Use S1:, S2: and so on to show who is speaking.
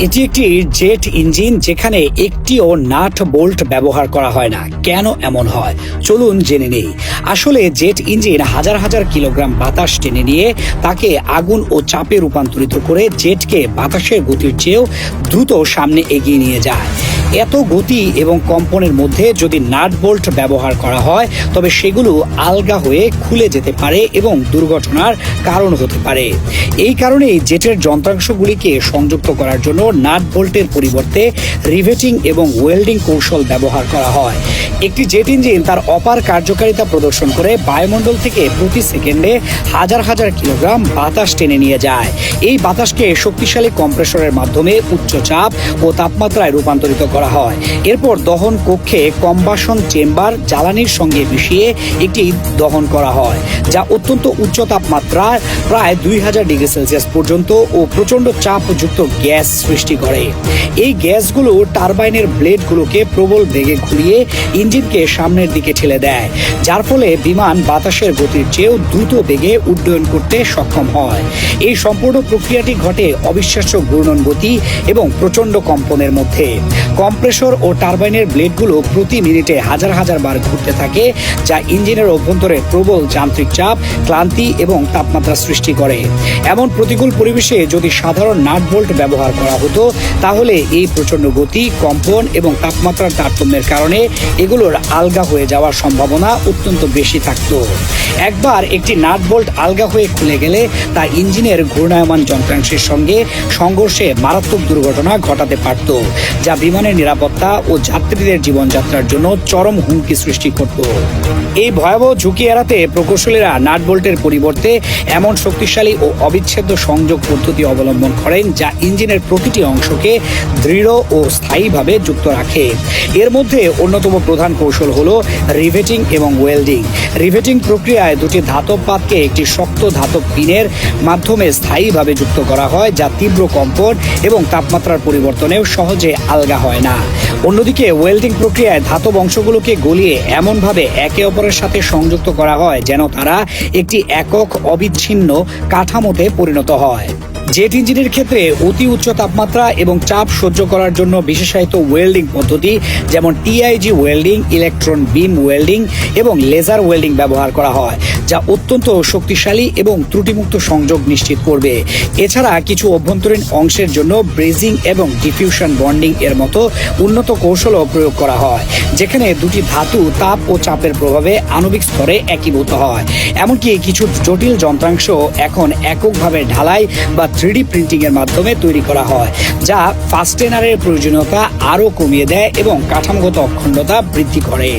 S1: এটি একটি jet engine যেখানে একটিও নাট বোল্ট ব্যবহার করা হয় না। কেন এমন হয়? চলুন জেনে নেই। আসলে জেট ইঞ্জিন হাজার হাজার কিলোগ্রাম বাতাস টেনে নিয়ে তাকে আগুন ও চাপে রূপান্তরিত করে জেটকে বাতাসের গতির চেয়েও দ্রুত সামনে এগিয়ে নিয়ে যায়। এত গতি এবং কম্পনের মধ্যে যদি নাট বোল্ট ব্যবহার করা হয়, তবে সেগুলো আলগা হয়ে খুলে যেতে পারে এবং দুর্ঘটনার কারণ হতে পারে। এই কারণেই জেটের যন্ত্রাংশগুলিকে সংযুক্ত করার জন্য নাট বোল্টের পরিবর্তে রিভেটিং এবং ওয়েল্ডিং কৌশল ব্যবহার করা হয়। একটি জেট ইঞ্জিন তার অপার কার্যকারিতা প্রদর্শন করে বায়ুমণ্ডল থেকে প্রতি সেকেন্ডে হাজার হাজার কিলোগ্রাম বাতাস টেনে নিয়ে যায়। এই বাতাসকে শক্তিশালী কম্প্রেসরের মাধ্যমে উচ্চ চাপ ও তাপমাত্রায় রূপান্তরিত করা। হয়। এরপর দহন কক্ষে কম্বাসন চেম্বার জ্বালানির সঙ্গে মিশিয়ে একটি দহন করা হয়, যা অত্যন্ত উচ্চ তাপমাত্রায় প্রায় দুই হাজার ডিগ্রি সেলসিয়াস পর্যন্ত ও প্রচণ্ড চাপযুক্ত গ্যাস সৃষ্টি করে। এই গ্যাসগুলো টারবাইনের ব্লেডগুলোকে প্রবল বেগে ঘুরিয়ে ইঞ্জিনকে সামনের দিকে ঠেলে দেয়, যার ফলে বিমান বাতাসের গতির চেয়েও দ্রুত বেগে উড্ডয়ন করতে সক্ষম হয়। এই সম্পূর্ণ প্রক্রিয়াটি ঘটে অবিশ্বাস্য ঘূর্ণন গতি এবং প্রচণ্ড কম্পনের মধ্যে। কম্প্রেসর ও টারবাইনের ব্লেডগুলো প্রতি মিনিটে হাজার হাজার বার ঘুরতে থাকে, যা ইঞ্জিনের অভ্যন্তরে প্রবল যান্ত্রিক চাপ, ক্লান্তি এবং তাপমাত্রা সৃষ্টি করে। এমন প্রতিকূল পরিবেশে যদি সাধারণ নাট বোল্ট ব্যবহার করা হতো, তাহলে এই প্রচণ্ড গতি, কম্পন এবং তাপমাত্রার তারতম্যের কারণে এগুলোর আলগা হয়ে যাওয়ার সম্ভাবনা অত্যন্ত বেশি থাকতো। একবার একটি নাট বোল্ট আলগা হয়ে খুলে গেলে তা ইঞ্জিনের ঘূর্ণায়মান যন্ত্রাংশের সঙ্গে সংঘর্ষে মারাত্মক দুর্ঘটনা ঘটাতে পারত, যা বিমানের নিরাপত্তা ও যাত্রীদের জীবনযাত্রার জন্য চরম হুমকি সৃষ্টি করত। এই ভয়াবহ ঝুঁকি এড়াতে প্রকৌশলীরা নাট বোল্টের পরিবর্তে এমন শক্তিশালী ও অবিচ্ছেদ্য সংযোগ পদ্ধতি অবলম্বন করেন যা ইঞ্জিনের প্রতিটি অংশকে দৃঢ় ও স্থায়ীভাবে যুক্ত রাখে। এর মধ্যে অন্যতম প্রধান কৌশল হল রিভেটিং এবং ওয়েল্ডিং। রিভেটিং প্রক্রিয়ায় দুটি ধাতব পাতকে একটি শক্ত ধাতব পিনের মাধ্যমে স্থায়ীভাবে যুক্ত করা হয়, যা তীব্র কম্পন এবং তাপমাত্রার পরিবর্তনেও সহজে আলগা হয়। না। অন্যদিকে ওয়েল্ডিং প্রক্রিয়ায় ধাতব অংশগুলোকে গলিয়ে এমনভাবে একে অপরের সাথে সংযুক্ত করা হয় যেন তারা একটি একক অবিচ্ছিন্ন কাঠামোতে পরিণত হয়। জেট ইঞ্জিনের ক্ষেত্রে অতি উচ্চ তাপমাত্রা এবং চাপ সহ্য করার জন্য বিশেষায়িত ওয়েল্ডিং পদ্ধতি, যেমন TIG welding electron beam welding এবং লেজার ওয়েল্ডিং ব্যবহার করা হয়, যা অত্যন্ত শক্তিশালী এবং ত্রুটিমুক্ত সংযোগ নিশ্চিত করবে। এছাড়া কিছু অভ্যন্তরীণ অংশের জন্য ব্রেজিং এবং ডিফিউশন বন্ডিং এর মতো উন্নত কৌশলও প্রয়োগ করা হয়, যেখানে দুটি ধাতু তাপ ও চাপের প্রভাবে আণবিক স্তরে একীভূত হয়। এমনকি কিছু জটিল যন্ত্রাংশ এখন এককভাবে ঢালাই বা থ্রিডি প্রিন্টিংয়ের মাধ্যমে তৈরি করা হয়, যা ফাস্টেনারের প্রয়োজনীয়তা আরও কমিয়ে দেয় এবং কাঠামোগত অখণ্ডতা বৃদ্ধি করে।